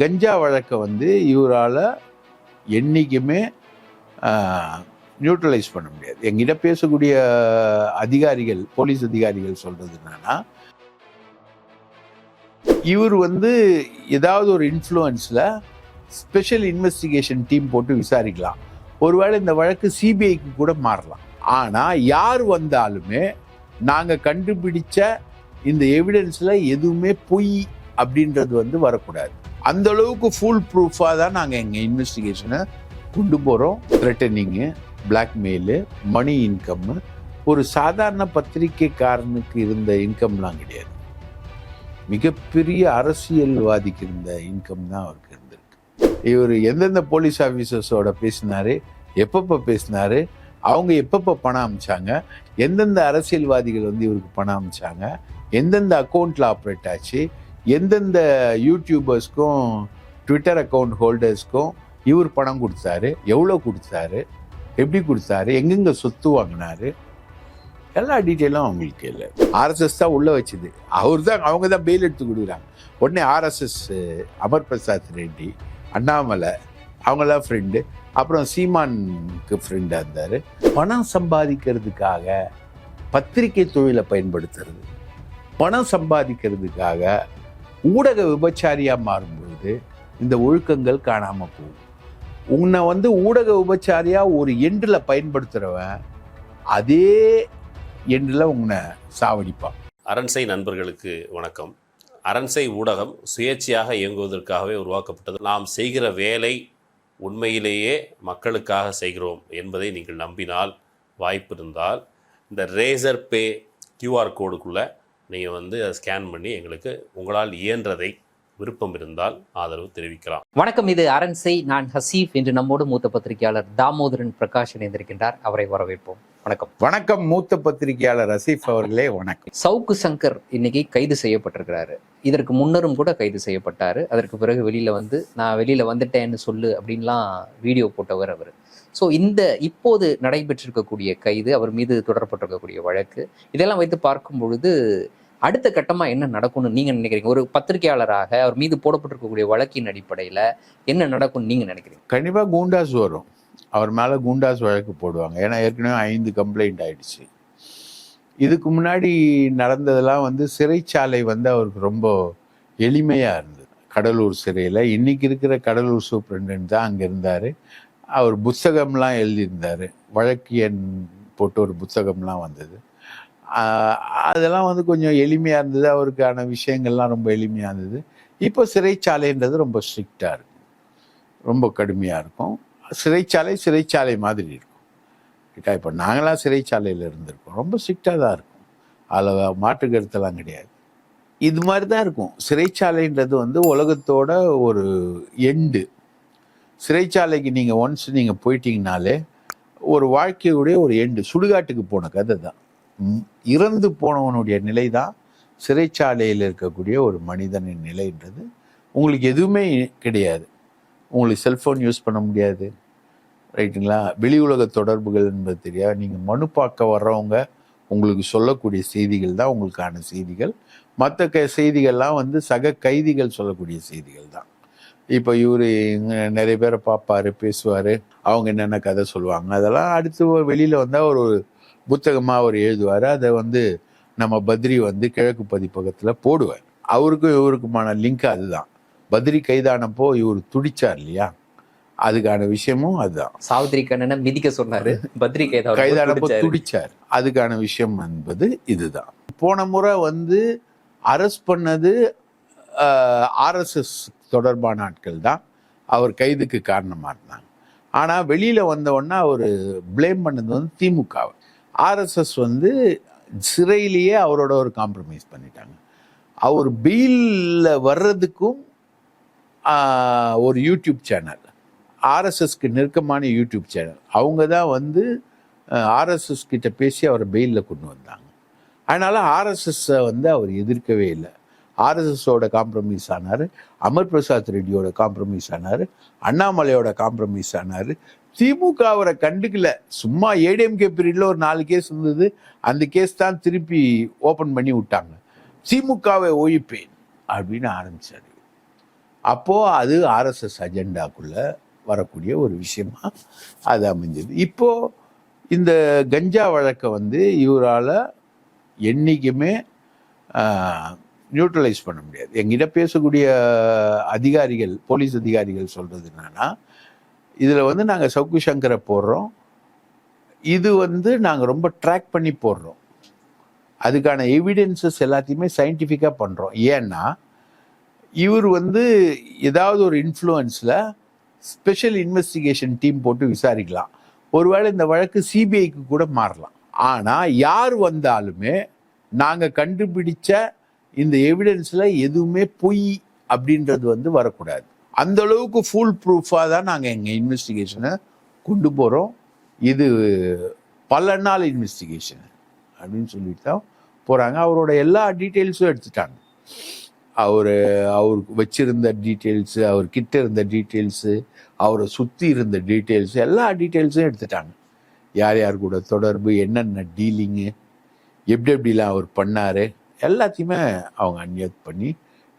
கஞ்சா வழக்கை வந்து இவரால் என்றைக்குமே நியூட்ரலைஸ் பண்ண முடியாது. எங்கிட்ட பேசக்கூடிய அதிகாரிகள் போலீஸ் அதிகாரிகள் சொல்கிறது என்னன்னா இவர் வந்து ஏதாவது ஒரு இன்ஃப்ளூயன்ஸில் ஸ்பெஷல் இன்வெஸ்டிகேஷன் டீம் போட்டு விசாரிக்கலாம். ஒருவேளை இந்த வழக்கு சிபிஐக்கு கூட மாறலாம். ஆனால் யார் வந்தாலுமே நாங்கள் கண்டுபிடிச்ச இந்த எவிடன்ஸில் எதுவுமே பொய் அப்படின்றது வந்து வரக்கூடாது. அந்த அளவுக்கு ஃபுல் ப்ரூஃபாக தான் நாங்கள் எங்கள் இன்வெஸ்டிகேஷனை கொண்டு போகிறோம் த்ரெட்டனிங்கு பிளாக்மெயிலு மணி இன்கம்மு ஒரு சாதாரண பத்திரிக்கைக்காரனுக்கு இருந்த இன்கம்லாம் கிடையாது. மிகப்பெரிய அரசியல்வாதிக்கு இருந்த இன்கம் தான் அவருக்கு இருந்திருக்கு. இவர் எந்தெந்த போலீஸ் ஆஃபீஸர்ஸோட பேசினாரு எப்பப்போ பேசினாரு அவங்க எப்பப்போ பணம் அமிச்சாங்க எந்தெந்த அரசியல்வாதிகள் வந்து இவருக்கு பணம் அமிச்சாங்க எந்தெந்த அக்கௌண்ட்டில் ஆப்ரேட் ஆச்சு எந்தெந்த யூடியூபர்ஸ்க்கும் ட்விட்டர் அக்கௌண்ட் ஹோல்டர்ஸ்க்கும் இவர் பணம் கொடுத்தாரு எவ்வளோ கொடுத்தாரு எப்படி கொடுத்தாரு எங்கெங்கே சொத்து வாங்கினாரு எல்லா டீட்டெயிலும் அவங்களுக்கு இல்லை. ஆர்எஸ்எஸ் தான் உள்ளே வச்சுது. அவர் தான் அவங்க தான் பெயில் எடுத்து கொடுக்குறாங்க. உடனே ஆர்எஸ்எஸ் அமர் பிரசாத் ரெட்டி அண்ணாமலை அவங்களாம் ஃப்ரெண்டு அப்புறம் சீமானுக்கு ஃப்ரெண்டாக இருந்தார். பணம் சம்பாதிக்கிறதுக்காக பத்திரிகை தொழிலை பயன்படுத்துறது. பணம் சம்பாதிக்கிறதுக்காக ஊடக விபச்சாரியாக மாறும்பொழுது இந்த ஒழுக்கங்கள் காணாமல் போகும். உன்னை வந்து ஊடக உபச்சாரியாக ஒரு எண்டில் பயன்படுத்துகிறவன் அதே எண்டில் உன்னை சாவடிப்பான். அரண்சை நண்பர்களுக்கு வணக்கம். அரண்சை ஊடகம் சுயேட்சையாக இயங்குவதற்காகவே உருவாக்கப்பட்டது. நாம் செய்கிற வேலை உண்மையிலேயே மக்களுக்காக செய்கிறோம் என்பதை நீங்கள் நம்பினால் வாய்ப்பு இருந்தால் இந்த ரேசர் பே கியூஆர் கோடுக்குள்ளே நீங்கள் வந்து அதை ஸ்கேன் பண்ணி எங்களுக்கு உங்களால் இயன்றதை விருப்பம் இருந்தால் ஆதரவு தெரிவிக்கலாம். வணக்கம் இது அரண்சை நான் ஹசீஃப். என்று நம்மோடு மூத்த பத்திரிகையாளர் தாமோதரன் பிரகாஷ் இணைந்திருக்கின்றார். அவரை வரவேற்போம். வணக்கம். வணக்கம் மூத்த பத்திரிகையாளர் ரசீஃப் அவர்களே வணக்கம். சவுக்கு சங்கர் இன்னைக்கு கைது செய்யப்பட்டிருக்கிறாரு. இதற்கு முன்னரும் கூட கைது செய்யப்பட்டாரு. அதற்கு பிறகு வெளியில வந்து நான் வெளியில வந்துட்டேன்னு சொல்லு அப்படின்லாம் வீடியோ போட்டவர் அவர். ஸோ இந்த இப்போது நடைபெற்றிருக்கக்கூடிய கைது அவர் மீது தொடரப்பட்டிருக்கக்கூடிய வழக்கு இதெல்லாம் வைத்து பார்க்கும் பொழுது அடுத்த கட்டமாக என்ன நடக்கும்னு நீங்கள் நினைக்கிறீங்க? ஒரு பத்திரிகையாளராக அவர் மீது போடப்பட்டிருக்கக்கூடிய வழக்கின் அடிப்படையில் என்ன நடக்கும்னு நீங்கள் நினைக்கிறீங்க? கண்டிப்பாக கூண்டாஸ் வரும். அவர் மேலே கூண்டாஸ் வழக்கு போடுவாங்க. ஏன்னா ஏற்கனவே ஐந்து கம்ப்ளைண்ட் ஆயிடுச்சு. இதுக்கு முன்னாடி நடந்ததெல்லாம் வந்து சிறைச்சாலை வந்து அவருக்கு ரொம்ப எளிமையாக இருந்தது. கடலூர் சிறையில். இன்னைக்கு இருக்கிற கடலூர் சூப்பரண்டன்ட் தான் அங்கே இருந்தார். அவர் புத்தகம்லாம் எழுதியிருந்தார். வழக்கியன் போட்டு ஒரு புத்தகம்லாம் வந்தது. அதெல்லாம் வந்து கொஞ்சம் எளிமையாக இருந்தது. அவருக்கான விஷயங்கள்லாம் ரொம்ப எளிமையாக இருந்தது. இப்போ சிறைச்சாலைன்றது ரொம்ப ஸ்ட்ரிக்டாக இருக்கும் ரொம்ப கடுமையாக இருக்கும். சிறைச்சாலை சிறைச்சாலை மாதிரி இருக்கும். ரைட்டா இப்போ நாங்களாம் சிறைச்சாலையில் இருந்திருக்கோம். ரொம்ப ஸ்ட்ரிக்டாக தான் இருக்கும். அதில் மாற்று கருத்தெல்லாம் கிடையாது. இது மாதிரி தான் இருக்கும். சிறைச்சாலைன்றது வந்து உலகத்தோட ஒரு எண்டு. சிறைச்சாலைக்கு நீங்கள் ஒன்ஸ் நீங்கள் போயிட்டீங்கனாலே ஒரு வாழ்க்கையுடைய ஒரு எண்டு. சுடுகாட்டுக்கு போன கதை தான். இறந்து போனவனுடைய நிலை தான் சிறைச்சாலையில் இருக்கக்கூடிய ஒரு மனிதனின் நிலைன்றது. உங்களுக்கு எதுவுமே கிடையாது. உங்களுக்கு செல்ஃபோன் யூஸ் பண்ண முடியாது. ரைட்டுங்களா வெளி உலக தொடர்புகள் என்பது தெரியாது. நீங்கள் மனு பார்க்க வர்றவங்க உங்களுக்கு சொல்லக்கூடிய செய்திகள் தான் உங்களுக்கான செய்திகள். மற்ற க செய்திகள்லாம் வந்து சக கைதிகள் சொல்லக்கூடிய செய்திகள் தான். இப்போ இவர் நிறைய பேரை பார்ப்பாரு பேசுவார். அவங்க என்னென்ன கதை சொல்லுவாங்க அதெல்லாம் அடுத்து வெளியில் வந்தால் ஒரு புத்தகமாக அவர் எழுதுவார். அதை வந்து நம்ம பத்ரி வந்து கிழக்கு பதிப்பகத்தில் போடுவார். அவருக்கும் இவருக்குமான லிங்க் அதுதான். பத்ரி கைதானப்போ இவர் துடிச்சார் இல்லையா? அதுக்கான விஷயமும் அதுதான். சாவித்திரி கண்ணனை மிதிக்க சொன்னாரு. பத்ரி கைதா கைதானப்போ துடிச்சார். அதுக்கான விஷயம் என்பது இதுதான். போன முறை வந்து அரெஸ்ட் பண்ணது ஆர்எஸ்எஸ் தொடர்பான ஆட்கள் தான். அவர் கைதுக்கு காரணமாக இருந்தாங்க. ஆனால் வெளியில் வந்தவொடனே அவர் ப்ளேம் பண்ணது வந்து திமுகவை. ஆர்எஸ்எஸ் வந்து சிறையிலேயே அவரோட ஒரு காம்ப்ரமைஸ் பண்ணிட்டாங்க. அவர் பெயிலில் வர்றதுக்கும் ஒரு யூடியூப் சேனல் ஆர்எஸ்எஸ்க்கு நெருக்கமான யூடியூப் சேனல் அவங்க தான் வந்து ஆர்எஸ்எஸ் கிட்ட பேசி அவரை பெயிலில் கொண்டு வந்தாங்க. அதனால் ஆர்எஸ்எஸ்ஸை வந்து அவர் எதிர்க்கவே இல்லை. ஆர்எஸ்எஸோட காம்ப்ரமைஸ் ஆனார் அமர் பிரசாத் ரெட்டியோட காம்ப்ரமைஸ் ஆனார் அண்ணாமலையோட காம்ப்ரமைஸ் ஆனார் திமுக அவரை கண்டுக்கல. சும்மா ஏடிஎம்கே பீரியடில் ஒரு நாலு கேஸ் இருந்தது. அந்த கேஸ் தான் திருப்பி ஓப்பன் பண்ணி விட்டாங்க. திமுகவை ஒழிப்பேன் அப்படின்னு ஆரம்பிச்சாரு. அப்போது அது ஆர்எஸ்எஸ் அஜெண்டாக்குள்ளே வரக்கூடிய ஒரு விஷயமா அது அமைஞ்சது. இப்போது இந்த கஞ்சா வழக்கை வந்து இவரால் என்றைக்குமே நியூட்ரலைஸ் பண்ண முடியாது. எங்கிட்ட பேசக்கூடிய அதிகாரிகள் போலீஸ் அதிகாரிகள் சொல்கிறது என்னன்னா இதில் வந்து நாங்கள் சவுக்கு சங்கரை போடுறோம். இது வந்து நாங்கள் ரொம்ப ட்ராக் பண்ணி போடுறோம். அதுக்கான எவிடென்சஸ் எல்லாத்தையுமே சயின்டிஃபிக்காக பண்ணுறோம் ஏன்னா இவர் வந்து ஏதாவது ஒரு இன்ஃப்ளூயன்ஸில் ஸ்பெஷல் இன்வெஸ்டிகேஷன் டீம் போட்டு விசாரிக்கலாம். ஒருவேளை இந்த வழக்கு சிபிஐக்கு கூட மாறலாம். ஆனால் யார் வந்தாலுமே நாங்கள் கண்டுபிடிச்ச இந்த எவிடன்ஸில் எதுவுமே பொய் அப்படின்றது வந்து வரக்கூடாது. அந்த அளவுக்கு ஃபுல் ப்ரூஃபாக தான் நாங்கள் எங்கள் இன்வெஸ்டிகேஷனை கொண்டு போகிறோம் இது பல நாள் இன்வெஸ்டிகேஷன் அப்படின்னு சொல்லிட்டு தான் போகிறாங்க அவரோட எல்லா டீட்டெயில்ஸும் எடுத்துட்டாங்க. அவர் அவருக்கு வச்சிருந்த டீட்டெயில்ஸு அவர் கிட்ட இருந்த டீட்டெயில்ஸு அவரை சுற்றி இருந்த டீட்டெயில்ஸு எல்லா டீட்டெயில்ஸும் எடுத்துட்டாங்க. யார் யார் கூட தொடர்பு என்னென்ன டீலிங்கு எப்படி எப்படிலாம் அவர் பண்ணார் எல்லாத்தையுமே அவங்க அன்யத் பண்ணி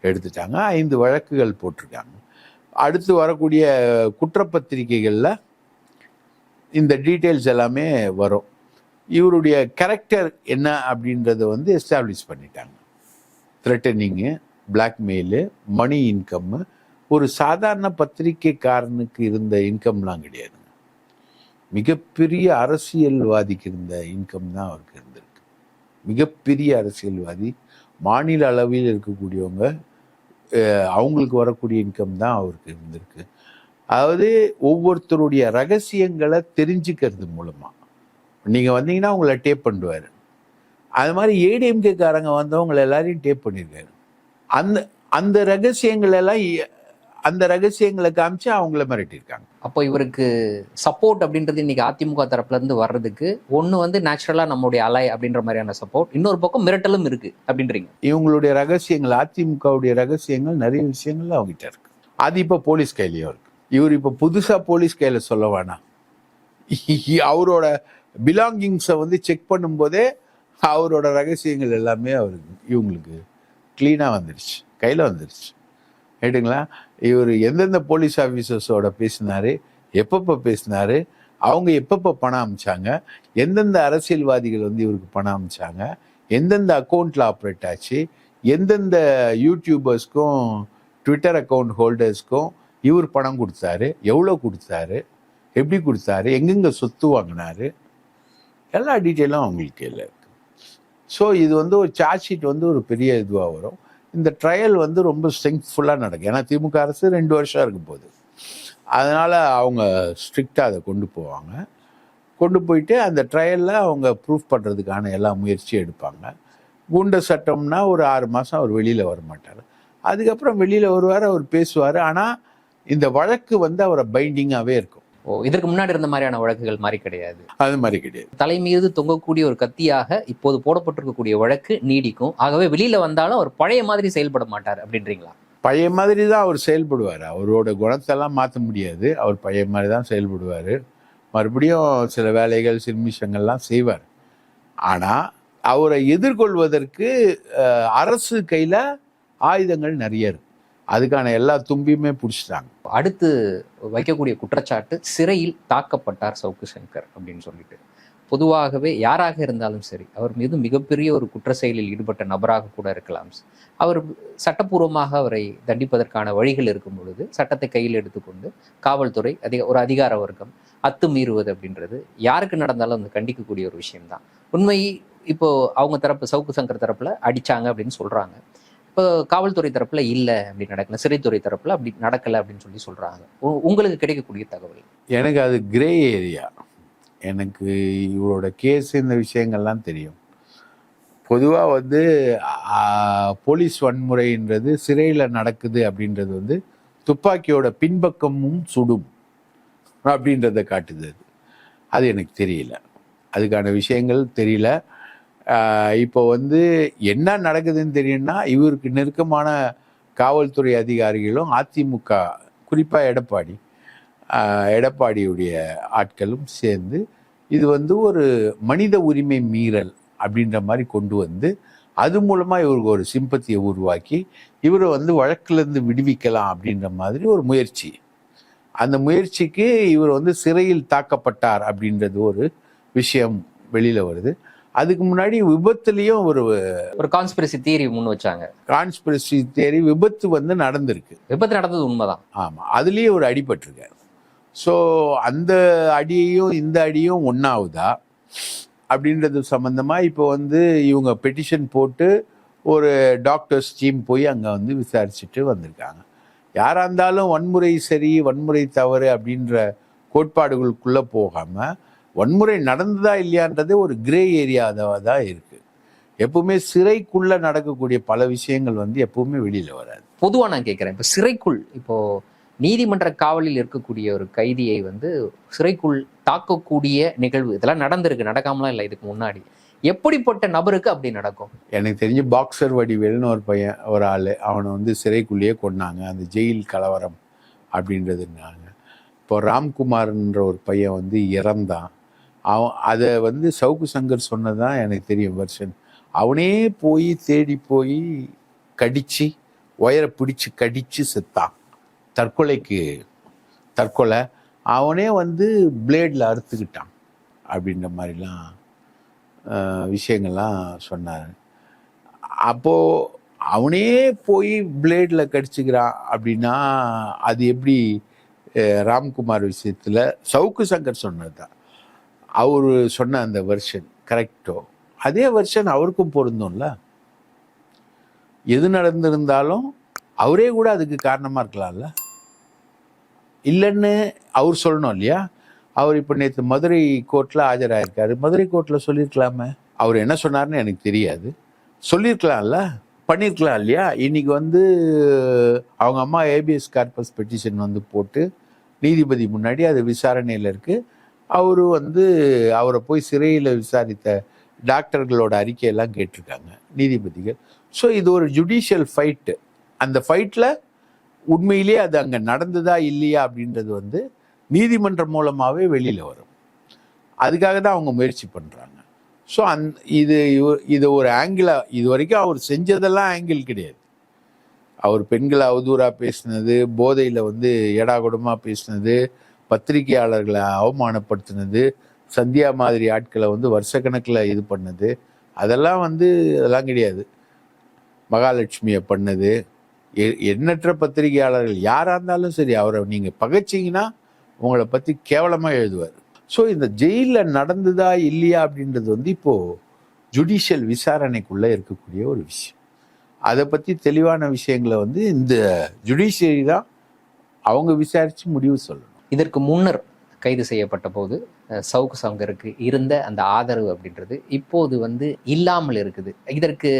எடுத்துட்டாங்க. ஐந்து வழக்குகள் போட்டிருக்காங்க. அடுத்து வரக்கூடிய குற்றப்பத்திரிகைகளில் இந்த டீட்டெயில்ஸ் எல்லாமே வரும். இவருடைய கேரக்டர் என்ன அப்படின்றத வந்து எஸ்டாப்ளிஷ் பண்ணிட்டாங்க. த்ரெட்டனிங்கு பிளாக்மெயிலு மணி இன்கம்மு ஒரு சாதாரண பத்திரிக்கைக்காரனுக்கு இருந்த இன்கம்லாம் கிடையாதுங்க மிகப்பெரிய அரசியல்வாதிக்கு இருந்த இன்கம் தான் அவருக்கு இருந்திருக்கு. மிகப்பெரிய அரசியல்வாதி. மாநில அளவில் இருக்கக்கூடியவங்க அவங்களுக்கு வரக்கூடிய இன்கம் தான் அவருக்கு இருந்திருக்கு. அதாவது ஒவ்வொருத்தருடைய ரகசியங்களை தெரிஞ்சுக்கிறது மூலமாக நீங்கள் வந்தீங்கன்னா உங்களை டேப் பண்ணுவார். அது மாதிரி ஏடிஎம்கே காரங்க வந்தவங்க எல்லாரையும் டேப் பண்ணியிருக்காரு அந்த அந்த ரகசியங்கள் எல்லாம் அந்த ரகசியங்களை காமிச்சு அவங்கள மிரட்டியிருக்காங்க. அப்போ இவருக்கு சப்போர்ட் அப்படின்றது இன்னைக்கு அதிமுக தரப்புல இருந்து வர்றதுக்கு ஒண்ணு வந்து நேச்சுரலா நம்மளுடைய அலை அப்படின்ற மாதிரியான சப்போர்ட் இன்னொரு பக்கம் மிரட்டலும் இருக்கு அப்படின்றீங்க. இவங்களுடைய ரகசியங்கள் அதிமுகவுடைய ரகசியங்கள் நிறைய விஷயங்கள் அவங்ககிட்ட இருக்கு. அது இப்போ போலீஸ் கையிலயும் இருக்கு. இவர் இப்போ புதுசா போலீஸ் கையில சொல்ல வேணாம். அவரோட பிலாங்கிங்ஸை வந்து செக் பண்ணும்போதே அவரோட ரகசியங்கள் எல்லாமே அவருக்கு இவங்களுக்கு க்ளீனாக வந்துருச்சு. கையில் வந்துருச்சு. ரைட்டுங்களா இவர் எந்தெந்த போலீஸ் ஆஃபீஸர்ஸோட பேசினாரு எப்பப்போ பேசினார் அவங்க எப்பப்போ பணம் அமிச்சாங்க எந்தெந்த அரசியல்வாதிகள் வந்து இவருக்கு பணம் அமிச்சாங்க எந்தெந்த அக்கௌண்ட்டில் ஆப்ரேட் ஆச்சு எந்தெந்த யூடியூபர்ஸ்க்கும் ட்விட்டர் அக்கௌண்ட் ஹோல்டர்ஸ்க்கும் இவர் பணம் கொடுத்தாரு எவ்வளோ கொடுத்தாரு எப்படி கொடுத்தாரு எங்கெங்கே சொத்து வாங்கினாரு எல்லா டீட்டெயிலும் அவங்களுக்கு இல்லை ஸோ இது வந்து ஒரு சார்ஜ் ஷீட் வந்து ஒரு பெரிய இதுவாக வரும். இந்த ட்ரையல் வந்து ரொம்ப ஸ்ட்ரெங்க்ஃபுல்லாக நடக்கும் ஏன்னா திமுக அரசு ரெண்டு வருஷம் இருக்கும் போது அதனால் அவங்க ஸ்ட்ரிக்டாக அதை கொண்டு போவாங்க. கொண்டு போயிட்டு அந்த ட்ரையலில் அவங்க ப்ரூஃப் பண்ணுறதுக்கான எல்லா முயற்சியும் எடுப்பாங்க. குண்ட சட்டம்னா ஒரு ஆறு மாதம் அவர் வெளியில் வர மாட்டார் அதுக்கப்புறம் வெளியில் வருவார் அவர் பேசுவார். ஆனால் இந்த வழக்கு வந்து அவரை பைண்டிங்காகவே இருக்கும். ஓ இதற்கு முன்னாடி இருந்த மாதிரியான வழக்குகள் மாதிரி கிடையாது. அது மாதிரி கிடையாது. தலை மீது தொங்கக்கூடிய ஒரு கத்தியாக இப்போது போடப்பட்டிருக்கக்கூடிய வழக்கு நீடிக்கும். ஆகவே வெளியில வந்தாலும் அவர் பழைய மாதிரி செயல்பட மாட்டார் அப்படின்றீங்களா? பழைய மாதிரி தான் அவர் செயல்படுவார். அவரோட குணத்தெல்லாம் மாற்ற முடியாது. அவர் பழைய மாதிரி தான் செயல்படுவார். மறுபடியும் சில வேலைகள் சில்மிஷங்கள்லாம் செய்வார். ஆனால் அவரை எதிர்கொள்வதற்கு அரசு கையில் ஆயுதங்கள் நிறைய இருக்கு. அதுக்கான எல்லா தும்பியுமே பிடிச்சிட்டாங்க. அடுத்து வைக்கக்கூடிய குற்றச்சாட்டு சிறையில் தாக்கப்பட்டார் சவுக்கு சங்கர் அப்படின்னு சொல்லிட்டு. பொதுவாகவே யாராக இருந்தாலும் சரி அவர் மீது மிகப்பெரிய ஒரு குற்ற செயலில் ஈடுபட்ட நபராக கூட இருக்கலாம். அவர் சட்டப்பூர்வமாக அவரை தண்டிப்பதற்கான வழிகள் இருக்கும் பொழுது சட்டத்தை கையில் எடுத்துக்கொண்டு காவல்துறை அதிக ஒரு அதிகார வர்க்கம் அத்துமீறுவது அப்படின்றது யாருக்கு நடந்தாலும் அது கண்டிக்கக்கூடிய ஒரு விஷயம்தான். உண்மை இப்போ அவங்க தரப்பு சவுக்கு சங்கர் தரப்புல அடிச்சாங்க அப்படின்னு சொல்றாங்க. இப்போ காவல்துறை தரப்புல இல்லை அப்படி நடக்கல சிறைத்துறை தரப்புல அப்படி நடக்கல அப்படின்னு சொல்லி சொல்றாங்க. உங்களுக்கு கிடைக்கக்கூடிய தகவல்? எனக்கு அது கிரே ஏரியா எனக்கு இவரோட கேஸ் இந்த விஷயங்கள்லாம் தெரியும். பொதுவாக வந்து போலீஸ் வன்முறைன்றது சிறையில் நடக்குது அப்படின்றது வந்து துப்பாக்கியோட பின்பக்கமும் சுடும் அப்படின்றத காட்டுது அது. அது எனக்கு தெரியல. அதுக்கான விஷயங்கள் தெரியல. இப்போ வந்து என்ன நடக்குதுன்னு தெரியும்னா இவருக்கு நெருக்கமான காவல்துறை அதிகாரிகளும் அதிமுக குறிப்பாக எடப்பாடி எடப்பாடியுடைய ஆட்களும் சேர்ந்து இது வந்து ஒரு மனித உரிமை மீறல் அப்படின்ற மாதிரி கொண்டு வந்து அது மூலமாக இவருக்கு ஒரு சிம்பத்தியை உருவாக்கி இவரை வந்து வழக்கிலிருந்து விடுவிக்கலாம் அப்படின்ற மாதிரி ஒரு முயற்சி. அந்த முயற்சிக்கு இவர் வந்து சிறையில் தாக்கப்பட்டார் அப்படின்றது ஒரு விஷயம் வெளியில் வருது. அதுக்கு முன்னாடி விபத்துலேயும் ஒரு ஒரு கான்ஸ்பிரசி தியரி முன் வச்சாங்க. கான்ஸ்பிரசி தேரி விபத்து வந்து நடந்திருக்கு. விபத்து நடந்தது உண்மைதான். ஆமாம் அதுலேயே ஒரு அடிபட்டிருக்காரு ஸோ அந்த அடியையும் இந்த அடியும் ஒன்றாவுதா அப்படின்றது சம்மந்தமாக இப்போ வந்து இவங்க பெட்டிஷன் போட்டு ஒரு டாக்டர்ஸ் டீம் போய் அங்கே வந்து விசாரிச்சுட்டு வந்திருக்காங்க. யாராக இருந்தாலும் வன்முறை சரி வன்முறை தவறு அப்படின்ற கோட்பாடுகளுக்குள்ளே போகாமல் வன்முறை நடந்ததா இல்லையான்றது ஒரு கிரே ஏரியாவாக தான் இருக்குது எப்பவுமே சிறைக்குள்ளே நடக்கக்கூடிய பல விஷயங்கள் வந்து எப்பவுமே வெளியில் வராது. பொதுவா நான் கேட்கிறேன் இப்போ சிறைக்குள் இப்போ நீதிமன்ற காவலில் இருக்கக்கூடிய ஒரு கைதியை வந்து சிறைக்குள் தாக்கக்கூடிய நிகழ்வு இதெல்லாம் நடந்திருக்கு. நடக்காமலாம் இல்லை இதுக்கு முன்னாடி. எப்படிப்பட்ட நபருக்கு அப்படி நடக்கும்? எனக்கு தெரிஞ்சு பாக்ஸர் வடிவேல்னு ஒரு பையன் ஒரு ஆள் அவனை வந்து சிறைக்குள்ளேயே கொண்டாங்க அந்த ஜெயில் கலவரம் அப்படின்றதுனாங்க இப்போ ராம்குமார்ன்ற ஒரு பையன் வந்து இறந்தான். அவன் அதை வந்து சவுக்கு சங்கர் சொன்னதான் எனக்கு தெரியும் வருஷன். அவனே போய் தேடி போய் கடிச்சு ஒயரை பிடிச்சி கடிச்சு செத்தான். தற்கொலைக்கு தற்கொலை. அவனே வந்து பிளேடில் அறுத்துக்கிட்டான் அப்படின்ற மாதிரிலாம் விஷயங்கள்லாம் சொன்னார். அப்போது அவனே போய் பிளேடில் கடிச்சுக்கிறான் அப்படின்னா அது எப்படி ராம்குமார் விஷயத்தில் சவுக்கு சங்கர் சொன்னது தான் அவர் சொன்ன அந்த வெர்ஷன் கரெக்டோ அதே வெர்ஷன் அவருக்கும் பொருந்தும்ல? எது நடந்திருந்தாலும் அவரே கூட அதுக்கு காரணமாக இருக்கலாம்ல? இல்லைன்னு அவர் சொல்லணும் இல்லையா? அவர் இப்போ நேற்று மதுரை கோர்ட்டில் ஆஜராயிருக்காரு. மதுரை கோர்ட்டில் சொல்லியிருக்கலாமே. அவர் என்ன சொன்னார்னு எனக்கு தெரியாது. சொல்லியிருக்கலாம்ல? பண்ணியிருக்கலாம் இல்லையா? இன்னைக்கு வந்து அவங்க அம்மா ஏபிஎஸ் கார்பஸ் பெட்டிஷன் வந்து போட்டு நீதிபதி முன்னாடி அது விசாரணையில் இருக்குது அவர் வந்து அவரை போய் சிறையில் விசாரித்த டாக்டர்களோட அறிக்கையெல்லாம் கேட்டிருக்காங்க நீதிபதிகள். ஸோ இது ஒரு ஜுடிஷியல் ஃபைட்டு அந்த ஃபைட்டில் உண்மையிலேயே அது அங்கே நடந்ததா இல்லையா அப்படின்றது வந்து நீதிமன்றம் மூலமாகவே வெளியில் வரும். அதுக்காக தான் அவங்க முயற்சி பண்ணுறாங்க ஸோ அந் இது இது ஒரு ஆங்கிளாக இது வரைக்கும் அவர் செஞ்சதெல்லாம் ஆங்கிள் கிடையாது. அவர் பெண்களை அவதூறாக பேசினது போதையில் வந்து எடாகுடமாக பேசினது பத்திரிகையாளர்களை அவமானப்படுத்தினது சந்தியா மாதிரி ஆட்களை வந்து வருஷக்கணக்கில் இது பண்ணது. அதெல்லாம் வந்து அதெல்லாம் கிடையாது. மகாலட்சுமியை பண்ணது. எண்ணற்ற பத்திரிகையாளர்கள் யாராக இருந்தாலும் சரி அவரை நீங்கள் பகைச்சிங்கன்னா உங்களை பற்றி கேவலமாக எழுதுவார். ஸோ இந்த ஜெயிலில் நடந்ததா இல்லையா அப்படின்றது வந்து இப்போது ஜுடிஷியல் விசாரணைக்குள்ளே இருக்கக்கூடிய ஒரு விஷயம். அதை பற்றி தெளிவான விஷயங்களை வந்து இந்த ஜுடிஷியரி தான் அவங்க விசாரித்து முடிவு சொல்லணும். இதற்கு முன்னர் கைது செய்யப்பட்ட போது சவுக்கு சங்கருக்கு இருந்த அந்த ஆதரவு அப்படின்றது இப்போது வந்து இல்லாமல் இருக்குது. இதற்கு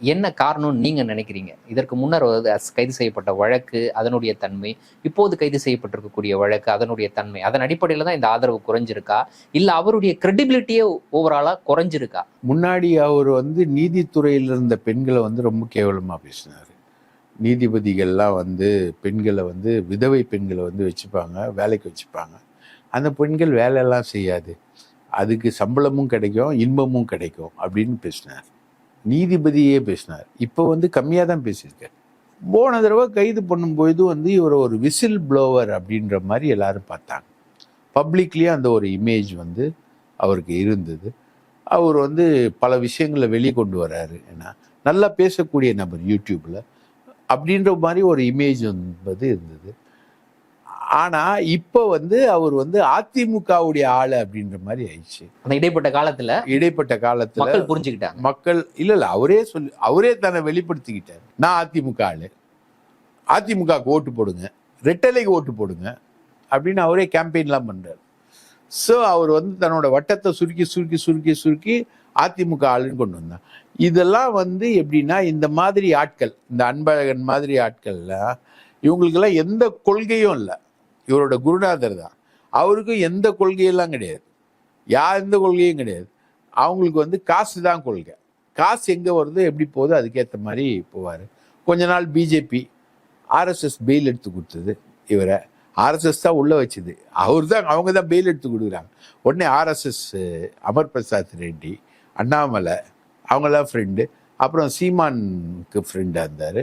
என்ன காரணம்னு நீங்க நினைக்கிறீங்க? இதற்கு முன்னர் அஸ்- கைது செய்யப்பட்ட வழக்கு அதனுடைய தன்மை இப்போது கைது செய்யப்பட்டிருக்கக்கூடிய வழக்கு அதனுடைய தன்மை அதன் அடிப்படையில் தான் இந்த ஆதரவு குறைஞ்சிருக்கா? இல்ல அவருடைய கிரெடிபிலிட்டியே ஓவராலா குறைஞ்சிருக்கா? முன்னாடி அவர் வந்து நீதித்துறையில் இருந்த பெண்களை வந்து ரொம்ப கேவலமாக பேசினார். நீதிபதிகள்லாம் வந்து பெண்களை வந்து விதவை பெண்களை வந்து வச்சுப்பாங்க வேலைக்கு வச்சுப்பாங்க. அந்த பெண்கள் வேலையெல்லாம் செய்யாது. அதுக்கு சம்பளமும் கிடைக்கும் இன்பமும் கிடைக்கும் அப்படின்னு பேசினார். நீதிபதியே பேசினார். இப்போ வந்து கம்மியாக தான் பேசியிருக்கார். போன தடவை கைது பண்ணும்போது வந்து இவர் ஒரு விசில் ப்ளோவர் அப்படின்ற மாதிரி எல்லாரும் பார்த்தாங்க. பப்ளிக்லேயும் அந்த ஒரு இமேஜ் வந்து அவருக்கு இருந்தது. அவர் வந்து பல விஷயங்களை வெளியே கொண்டு வர்றாரு ஏன்னா நல்லா பேசக்கூடிய நபர் யூடியூப்பில் அப்படின்ற மாதிரி ஒரு இமேஜ் என்பது இருந்தது. ஆனா இப்போ வந்து அவர் வந்து அதிமுகவுடைய ஆளு அப்படின்ற மாதிரி ஆயிடுச்சு. அந்த இடைப்பட்ட காலத்துல இடைப்பட்ட காலத்துல மக்கள் புரிஞ்சுக்கிட்டாங்க. மக்கள் இல்ல இல்ல அவரே சொல்லி அவரே தன்னை வெளிப்படுத்திக்கிட்டார். நான் அதிமுக ஆளு. அதிமுகவுக்கு ஓட்டு போடுங்க. ரெட்டலைக்கு ஓட்டு போடுங்க. அப்படின்னு அவரே கேம்பெயின்லாம் பண்றாரு. ஸோ அவர் வந்து தன்னோட வட்டத்தை சுருக்கி சுருக்கி சுருக்கி சுருக்கி அதிமுக ஆளுன்னு கொண்டு வந்தார். இதெல்லாம் வந்து எப்படின்னா இந்த மாதிரி ஆட்கள் இந்த அன்பழகன் மாதிரி ஆட்கள்லாம் இவங்களுக்கெல்லாம் எந்த கொள்கையும் இல்லை. இவரோட குருநாதர் தான். அவருக்கும் எந்த கொள்கையெல்லாம் கிடையாது. யார் எந்த கொள்கையும் கிடையாது. அவங்களுக்கு வந்து காசு தான் கொள்கை. காசு எங்கே வருதோ எப்படி போகுதோ அதுக்கேற்ற மாதிரி போவார். கொஞ்ச நாள் பிஜேபி ஆர்எஸ்எஸ் பெயில் எடுத்து கொடுத்தது இவரை. ஆர்எஸ்எஸ் தான் உள்ளே வச்சுது. அவர் தான் அவங்க தான் பெயில் எடுத்து கொடுக்குறாங்க. உடனே ஆர்எஸ்எஸ் அமர் பிரசாத் ரெட்டி அண்ணாமலை அவங்களாம் ஃப்ரெண்டு அப்புறம் சீமானுக்கு ஃப்ரெண்டாக இருந்தார்.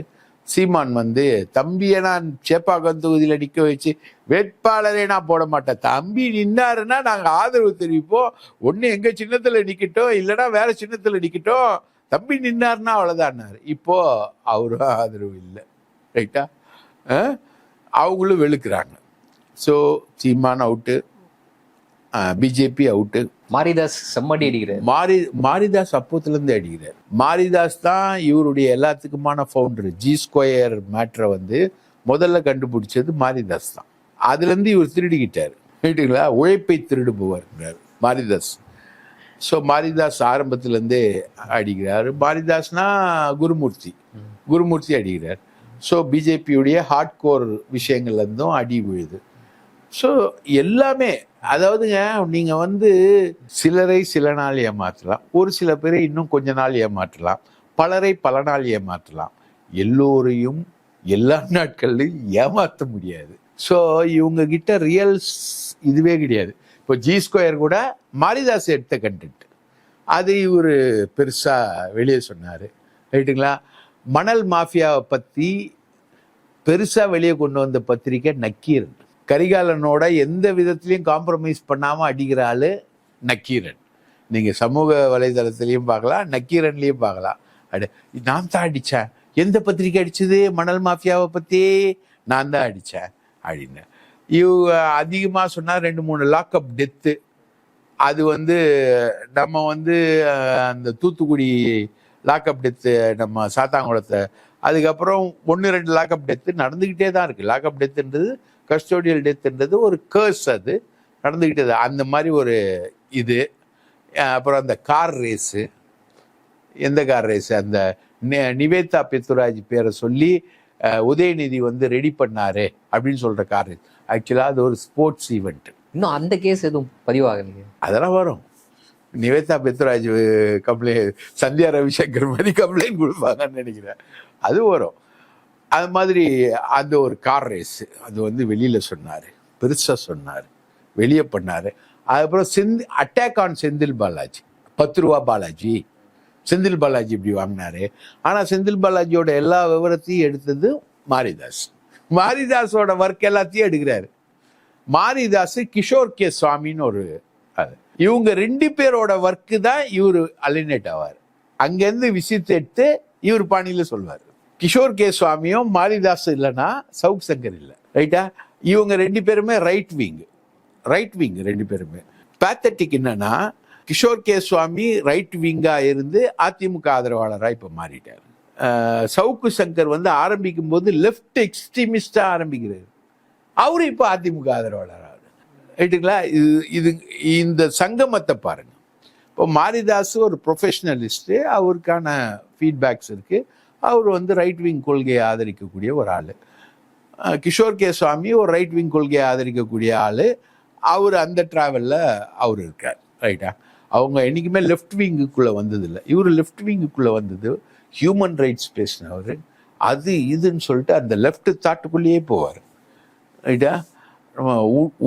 சீமான் வந்து தம்பியை நான் சேப்பாக்கம் தொகுதியில் நிற்க வச்சு வேட்பாளரே நான் போட மாட்டேன். தம்பி நின்னாருன்னா நாங்கள் ஆதரவு தெரிவிப்போம். ஒன்று எங்கள் சின்னத்தில் நிற்கட்டும் இல்லைன்னா வேற சின்னத்தில் நிற்கட்டும் தம்பி நின்னார்னா அவ்வளோதான்னார் இப்போது அவரும் ஆதரவு இல்லை. ரைட்டா அவங்களும் வெளுக்கிறாங்க. So Seeman out BJP out Maridhas செம்மடி அடிக்கிறார். மாரி மாரிதாஸ் அப்போத்துலேருந்து அடிக்கிறார். மாரிதாஸ் தான் இவருடைய எல்லாத்துக்குமான ஃபவுண்டர் ஜி ஸ்கொயர் மேட்ரை வந்து முதல்ல கண்டுபிடிச்சது மாரிதாஸ் தான். அதுலேருந்து இவர் திருடிக்கிட்டார். ரைட்டுங்களா உழைப்பை திருடுபவர்ங்கிறார் மாரிதாஸ். ஸோ மாரிதாஸ் ஆரம்பத்துலேருந்தே அடிக்கிறார். மாரிதாஸ்னா குருமூர்த்தி. குருமூர்த்தி அடிக்கிறார். ஸோ பிஜேபியுடைய ஹார்ட் கோர் விஷயங்கள்லேருந்தும் அடி விழுது. ஸோ எல்லாமே அதாவதுங்க நீங்கள் வந்து சிலரை சில நாள் ஏமாற்றலாம். ஒரு சில பேரை இன்னும் கொஞ்ச நாள் ஏமாற்றலாம். பலரை பல நாள் ஏமாற்றலாம். எல்லோரையும் எல்லா நாட்கள்லையும் ஏமாற்ற முடியாது. ஸோ இவங்க கிட்ட ரியல் இதுவே கிடையாது. இப்போ ஜி ஸ்கொயர் கூட மாரிதாஸ் எடுத்த கண்டென்ட் அது இவர் பெருசாக வெளியே சொன்னார். ரைட்டுங்களா? மணல் மாஃபியாவை பற்றி பெருசாக வெளியே கொண்டு வந்த பத்திரிக்கை நக்கீரன். கரிகாலனோட எந்த விதத்துலையும் காம்ப்ரமைஸ் பண்ணாமல் அடிக்கிற ஆளு நக்கீரன். நீங்கள் சமூக வலைதளத்துலேயும் பார்க்கலாம் நக்கீரன்லேயும் பார்க்கலாம். அடு நான் தான் அடித்தேன் எந்த பத்திரிக்கை அடித்தது மணல் மாஃபியாவை பற்றி நான் தான் அடித்தேன் அப்படின்னு. இவ அதிகமாக சொன்னால் ரெண்டு மூணு லாக்அப் டெத்து அது வந்து நம்ம வந்து அந்த தூத்துக்குடி லாக்அப் டெத்து நம்ம சாத்தாங்குளத்தை அதுக்கப்புறம் ஒன்று ரெண்டு லாக்அப் டெத்து நடந்துக்கிட்டே தான் இருக்குது லாக்அப் டெத்துன்றது கஸ்டோடியல் டெத்துன்றது ஒரு கேர்ஸ் அது நடந்துக்கிட்டே தான் அந்த மாதிரி ஒரு இது. அப்புறம் அந்த கார் ரேஸு எந்த கார் ரேஸ் அந்த நிவேதா பெத்துராஜ் பேரை சொல்லி உதயநிதி வந்து ரெடி பண்ணாரு அப்படின்னு சொல்ற கார் ரேஸ் ஆக்சுவலாக அது ஒரு ஸ்போர்ட்ஸ் ஈவெண்ட் இன்னும் அந்த கேஸ் எதுவும் பதிவாகலையே? அதெல்லாம் வரும். நிவேதா பெத்துராஜ் கம்ப்ளைண்ட் சந்தியா ரவிசங்கர் மாதிரி கம்ப்ளைண்ட் கொடுப்பாங்கன்னு நினைக்கிறேன். அது வரும். அது மாதிரி அந்த ஒரு கார் ரேஸ் அது வந்து வெளியில் சொன்னார் பெருசாக சொன்னார் வெளியே பண்ணார். அதுக்கப்புறம் செந்தி அட்டாக் ஆன் செந்தில் பாலாஜி பத்து ரூபா பாலாஜி செந்தில் பாலாஜி இப்படி வாங்கினாரு. ஆனால் செந்தில் பாலாஜியோட எல்லா விவரத்தையும் எடுத்தது மாரிதாஸ். மாரிதாஸோட ஒர்க் எல்லாத்தையும் எடுக்கிறாரு. மாரிதாஸ் கிஷோர் கே சுவாமின்னு ஒரு இவங்க ரெண்டு பேரோட ஒர்க்கு தான் இவர் அலினேட் ஆவார். அங்கேருந்து விஷயத்தை எடுத்து இவர் பாணியில் சொல்வார். கிஷோர் கே சுவாமியும் மாரிதாஸ் இல்லைன்னா சவுக் சங்கர் இல்லை. ரைட்டா இவங்க ரெண்டு பேருமே ரைட் விங் ரைட் விங் ரெண்டு பேருமே. பேத்தட்டிக் என்னன்னா கிஷோர் கே சுவாமி ரைட் விங்காக இருந்து அதிமுக ஆதரவாளராக இப்போ மாறிட்டார். சவுக்கு சங்கர் வந்து ஆரம்பிக்கும் போது லெஃப்ட் எக்ஸ்ட்ரீமிஸ்டாக ஆரம்பிக்கிறார். அவரு இப்போ அதிமுக ஆதரவாளராக ரைட்டுங்களா இது இது இந்த சங்கமத்தை பாருங்கள் இப்போ மாரிதாஸ் ஒரு ப்ரொஃபஷனலிஸ்ட்டு அவருக்கான ஃபீட்பேக்ஸ் இருக்குது அவர் வந்து ரைட் விங் கொள்கையை ஆதரிக்கக்கூடிய ஒரு ஆள். கிஷோர் கே சுவாமி ஒரு ரைட் விங் கொள்கையை ஆதரிக்கக்கூடிய ஆள். அவர் அந்த ட்ராவலில் அவர் இருக்கார் ரைட்டா அவங்க என்றைக்குமே லெஃப்ட் விங்குக்குள்ளே வந்ததில்லை. இவர் லெஃப்ட் விங்குக்குள்ளே வந்தது ஹியூமன் ரைட்ஸ் பேசினவர் அது இதுன்னு சொல்லிட்டு அந்த லெஃப்ட் தாட்டுக்குள்ளேயே போவார் ரைட்டா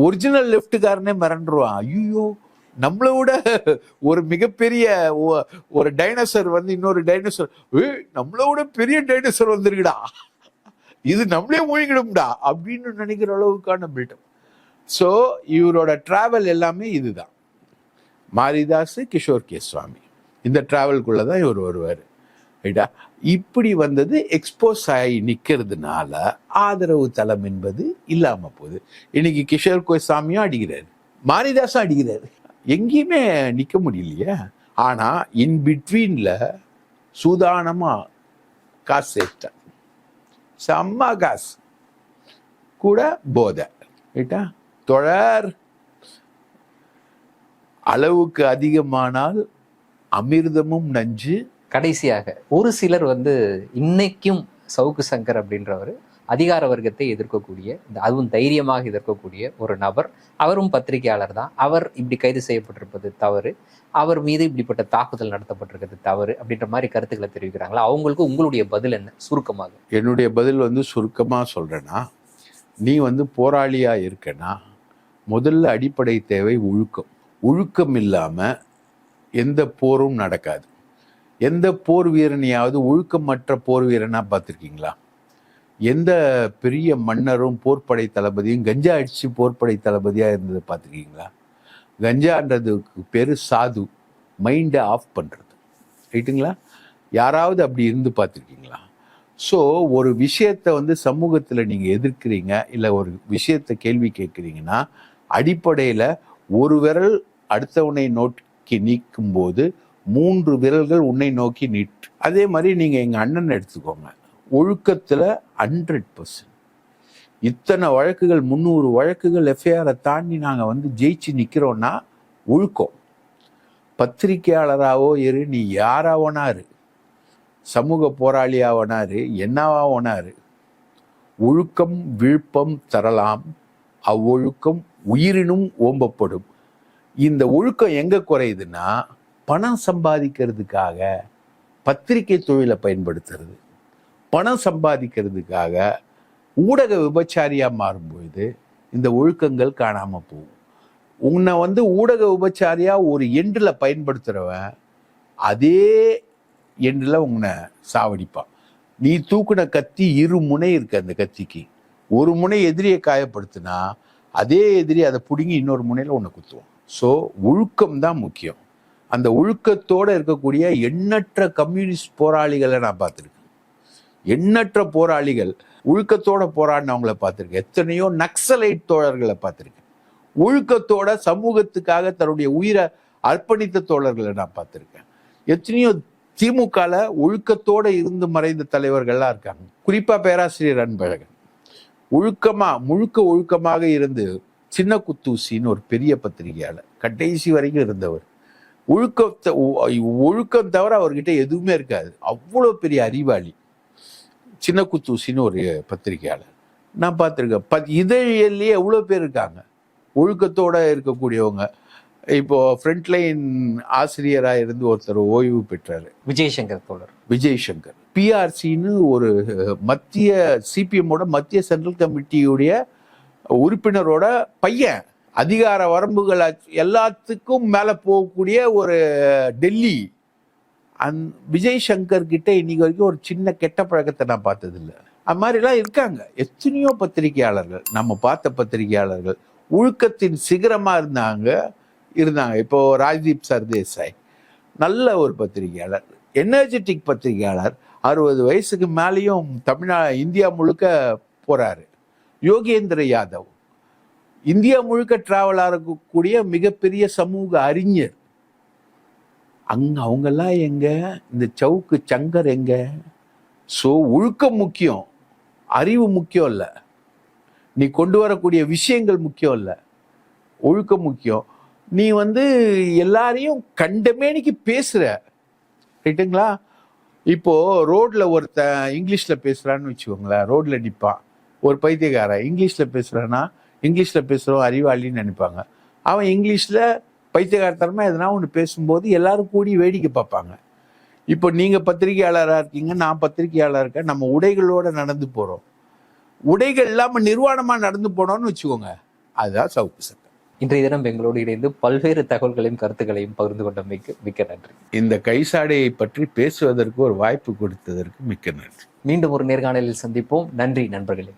ஒரிஜினல் லெஃப்ட்டுக்காரனே மிரண்டுருவான். ஐயோ நம்மளை விட ஒரு மிகப்பெரிய ஒரு டைனோசர் வந்து இன்னொரு டைனோசர் ஏய் நம்மளை விட பெரிய டைனோசர் வந்திருக்குடா. இது நம்மளே மூழ்கிடும்டா அப்படின்னு நினைக்கிற அளவுக்கான பில்டம் ஸோ இவரோட டிராவல் எல்லாமே இதுதான். மாரிதாஸ் கிஷோர் கே சுவாமி. இந்த டிராவல்குள்ளே தான் இவர் வருவார். ரைட்டா? இப்படி வந்தது எக்ஸ்போஸ் ஆகி நிற்கிறதுனால ஆதரவு தளம் என்பது இல்லாமல் போகுது. இன்னைக்கு கிஷோர் கே சாமியும் அடிக்கிறார். மாரிதாஸும் அடிக்கிறார். எங்கேயுமே நிற்க முடியலையே. ஆனால் இன் பிட்வீனில் சூதானமாக காசு சேர்த்தேன் செம்ம காசு. கூட போதை ரைட்டா? தொடர். அளவுக்கு அதிகமானால் அமிர்தமும் நஞ்சு. கடைசியாக ஒரு சிலர் வந்து இன்னைக்கும் சவுக்கு சங்கர் அப்படின்றவர் அதிகார வர்க்கத்தை எதிர்க்கக்கூடிய இந்த அதுவும் தைரியமாக எதிர்க்கக்கூடிய ஒரு நபர். அவரும் பத்திரிகையாளர் தான். அவர் இப்படி கைது செய்யப்பட்டிருப்பது தவறு. அவர் மீது இப்படிப்பட்ட தாக்குதல் நடத்தப்பட்டிருக்கிறது தவறு அப்படின்ற மாதிரி கருத்துக்களை தெரிவிக்கிறாங்களா? அவங்களுக்கு உங்களுடைய பதில் என்ன? சுருக்கமாக. என்னுடைய பதில் வந்து சுருக்கமாக சொல்கிறேன்னா நீ வந்து போராளியாக இருக்கனா முதல்ல அடிப்படை தேவை ஒழுக்கம் ஒழுக்கம் இல்லாமல் எந்த போரும் நடக்காது. எந்த போர் வீரனையாவது ஒழுக்கமற்ற போர் வீரனாக பார்த்துருக்கீங்களா? எந்த பெரிய மன்னரும் போர்ப்படை தளபதியும் கஞ்சா அடிச்சு போர்ப்படை தளபதியாக இருந்ததை பார்த்துருக்கீங்களா? கஞ்சான்றதுக்கு பேர் சாது மைண்டை ஆஃப் பண்ணுறது ரைட்டுங்களா? யாராவது அப்படி இருந்து பார்த்துருக்கீங்களா? ஸோ ஒரு விஷயத்தை வந்து சமூகத்தில் நீங்கள் எதிர்க்கிறீங்க இல்லை ஒரு விஷயத்தை கேள்வி கேட்குறீங்கன்னா அடிப்படையில் ஒரு விரல் அடுத்தவனை நோக்கி நீக்கும் போது மூன்று விரல்கள் உன்னை நோக்கி நீட்டு அதே மாதிரி நீங்கள் எங்கள் அண்ணன் எடுத்துக்கோங்க. ஒழுக்கத்தில் ஹண்ட்ரட் பர்சன்ட் இத்தனை வழக்குகள் முந்நூறு வழக்குகள் எஃப்ஐஆரை தாண்டி நாங்கள் வந்து ஜெயிச்சு நிற்கிறோன்னா ஒழுக்கம். பத்திரிகையாளராகவோ இரு நீ யாராவனாரு சமூக போராளியாவனாரு என்னவாவனாரு ஒழுக்கம் விழுப்பம் தரலாம். அவ்வொழுக்கம் உயிரினும் ஓம்பப்படும். இந்த ஒழுக்கம் எங்கே குறையுதுன்னா பணம் சம்பாதிக்கிறதுக்காக பத்திரிகை தொழிலை பயன்படுத்துறது. பணம் சம்பாதிக்கிறதுக்காக ஊடக விபச்சாரியாக மாறும்பொழுது இந்த ஒழுக்கங்கள் காணாமல் போகும். உன்னை வந்து ஊடக உபச்சாரியாக ஒரு எண்டில் பயன்படுத்துகிறவன் அதே எண்டில் உன்னை சாவடிப்பான். நீ தூக்குன கத்தி இரு முனை இருக்கு அந்த கத்திக்கு. ஒரு முனை எதிரியை காயப்படுத்தினா அதே எதிரி அதை பிடுங்கி இன்னொரு முனையில் உன்னை குத்துவான். ஸோ ஒழுக்கம் தான் முக்கியம். அந்த ஒழுக்கத்தோடு இருக்கக்கூடிய எண்ணற்ற கம்யூனிஸ்ட் போராளிகளை நான் பார்த்துருக்கேன். எண்ணற்ற போராளிகள் ஒழுக்கத்தோட போராடினவங்கள பார்த்துருக்கேன். எத்தனையோ நக்சலைட் தோழர்களை பார்த்துருக்கேன். ஒழுக்கத்தோட சமூகத்துக்காக தன்னுடைய உயிரை அர்ப்பணித்த தோழர்களை நான் பார்த்துருக்கேன். எத்தனையோ திமுகவில் ஒழுக்கத்தோடு இருந்து மறைந்த தலைவர்கள்லாம் இருக்காங்க. குறிப்பாக பேராசிரியர் அன்பழகன். ஒழுக்கமாக முழுக்க ஒழுக்கமாக இருந்து சின்ன குத்தூசின்னு ஒரு பெரிய பத்திரிகையாளர் கடைசி வரைக்கும் இருந்தவர். ஒழுக்கத்தை ஒழுக்கம் தவிர அவர்கிட்ட எதுவுமே இருக்காது. அவ்வளோ பெரிய அறிவாளி. சின்ன குத்தூசின்னு ஒரு பத்திரிகையாளர். நான் பார்த்துருக்கேன். ப இதழிலேயே எவ்வளோ பேர் இருக்காங்க? ஒழுக்கத்தோட இருக்கக்கூடியவங்க. இப்போ ஃப்ரண்ட்லைன் ஆசிரியராக இருந்து ஒருத்தர் ஓய்வு பெற்றாரு. விஜயசங்கர் தோழர். விஜய் சங்கர் பிஆர்சின்னு ஒரு மத்திய சிபிஎம்மோட மத்திய சென்ட்ரல் கமிட்டியுடைய உறுப்பினரோட பையன். அதிகார வரம்புகள் எல்லாத்துக்கும் மேலே போகக்கூடிய ஒரு டெல்லி அந் விஜய் சங்கர் கிட்ட இன்னைக்கு வரைக்கும் ஒரு சின்ன கெட்ட பழக்கத்தை நான் பார்த்ததில்ல. அது மாதிரிலாம் இருக்காங்க. எத்தனையோ பத்திரிகையாளர்கள் நம்ம பார்த்த பத்திரிகையாளர்கள் ஒழுக்கத்தின் சிகரமாக இருந்தாங்க இருந்தாங்க. இப்போ ராஜ்தீப் சர்தேசாய் நல்ல ஒரு பத்திரிகையாளர் எனர்ஜெட்டிக் பத்திரிகையாளர். அறுபது வயசுக்கு மேலேயும் தமிழ்நா இந்தியா முழுக்க போகிறாரு யோகேந்திர யாதவ். இந்தியா முழுக்க டிராவல் ஆகக்கூடிய மிகப்பெரிய சமூக அறிஞர். அங்க அவங்கெல்லாம் எங்க? இந்த சவுக்கு சங்கர் எங்க? ஸோ ஒழுக்கம் முக்கியம். அறிவு முக்கியம் இல்லை. நீ கொண்டு வரக்கூடிய விஷயங்கள் முக்கியம் இல்லை. ஒழுக்கம் முக்கியம். நீ வந்து எல்லாரையும் கண்டமேனிக்கு பேசுற. ரைட்டுங்களா? இப்போ ரோட்ல ஒருத்தன் இங்கிலீஷ்ல பேசுறான்னு வச்சுக்கோங்களேன். ரோட்ல நிற்பான் ஒரு பைத்தியக்காரன் இங்கிலீஷ்ல பேசுறான்னா இங்கிலீஷ்ல பேசுறோம் அறிவாளின்னு நினைப்பாங்க. அவன் இங்கிலீஷ்ல பைத்தியகாரத்தனமா எதனா ஒன்று பேசும்போது எல்லாரும் கூடி வேடிக்கை பார்ப்பாங்க. இப்போ நீங்க பத்திரிகையாளரா இருக்கீங்க நான் பத்திரிகையாளர் இருக்கேன் நம்ம உடைகளோட நடந்து போறோம். உடைகள் இல்லாம நிர்வாணமா நடந்து போனோம்னு வச்சுக்கோங்க. அதுதான் சவுக்கு சட்டம் இன்றைய தினம் எங்களோடு இணைந்து பல்வேறு தகவல்களையும் கருத்துக்களையும் பகிர்ந்து கொண்டமைக்கு மிக்க நன்றி. இந்த கைசாடையை பற்றி பேசுவதற்கு ஒரு வாய்ப்பு கொடுத்ததற்கு மிக்க நன்றி. மீண்டும் ஒரு நேர்காணலில் சந்திப்போம். நன்றி நண்பர்களே.